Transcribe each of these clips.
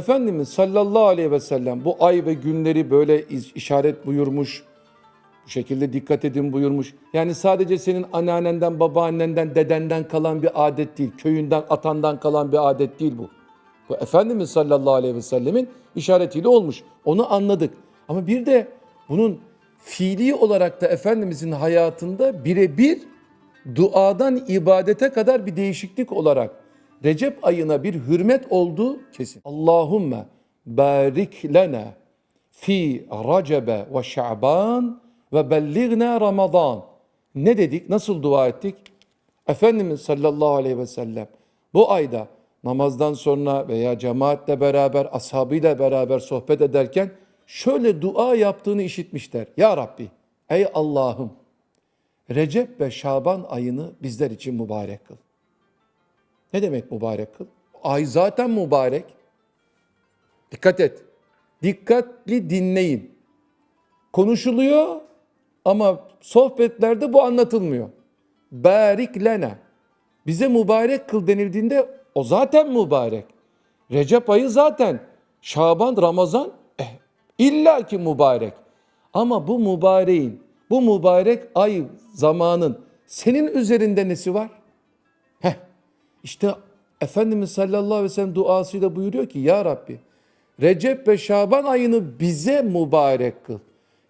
Efendimiz sallallahu aleyhi ve sellem bu ay ve günleri böyle işaret buyurmuş. Bu şekilde dikkat edin buyurmuş. Yani sadece senin anneannenden, babaannenden, dedenden kalan bir adet değil. Köyünden, atandan kalan bir adet değil bu. Bu Efendimiz sallallahu aleyhi ve sellemin işaretiyle olmuş. Onu anladık. Ama bir de bunun fiili olarak da Efendimizin hayatında birebir duadan ibadete kadar bir değişiklik olarak Recep ayına bir hürmet olduğu kesin. Allahümme barik lena fi Recebe ve Şaban ve belligna Ramazan. Ne dedik? Nasıl dua ettik? Efendimiz sallallahu aleyhi ve sellem bu ayda namazdan sonra veya cemaatle beraber, ashabıyla beraber sohbet ederken şöyle dua yaptığını işitmişler. Ya Rabbi, ey Allah'ım Recep ve Şaban ayını bizler için mübarek kıl. Ne demek mübarek kıl? Ay zaten mübarek. Dikkat et. Dikkatli dinleyin. Konuşuluyor ama sohbetlerde bu anlatılmıyor. Barik lena. Bize mübarek kıl denildiğinde o zaten mübarek. Recep ayı zaten. Şaban, Ramazan eh, illaki mübarek. Ama bu mübareğin, bu mübarek ay zamanın senin üzerinde nesi var? İşte Efendimiz sallallahu aleyhi ve sellem duasıyla buyuruyor ki Ya Rabbi Recep ve Şaban ayını bize mübarek kıl.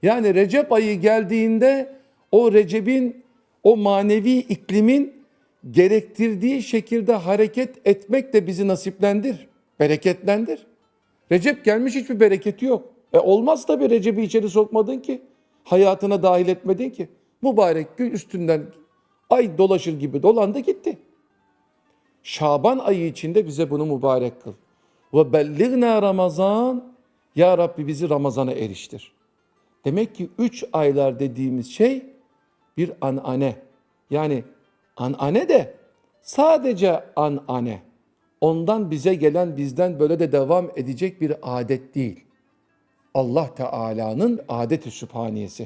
Yani Recep ayı geldiğinde o Recep'in o manevi iklimin gerektirdiği şekilde hareket etmek de bizi nasiplendir, bereketlendir. Recep gelmiş hiçbir bereketi yok. E olmaz tabii Recep'i içeri sokmadın ki. Hayatına dahil etmedin ki. Mübarek gün üstünden ay dolaşır gibi dolandı gitti. Şaban ayı içinde bize bunu mübarek kıl. Ve belligna Ramazan. Ya Rabbi bizi Ramazan'a eriştir. Demek ki üç aylar dediğimiz şey bir anane. Yani anane de sadece anane. Ondan bize gelen bizden böyle de devam edecek bir adet değil. Allah Teala'nın adeti sübhaniyesi.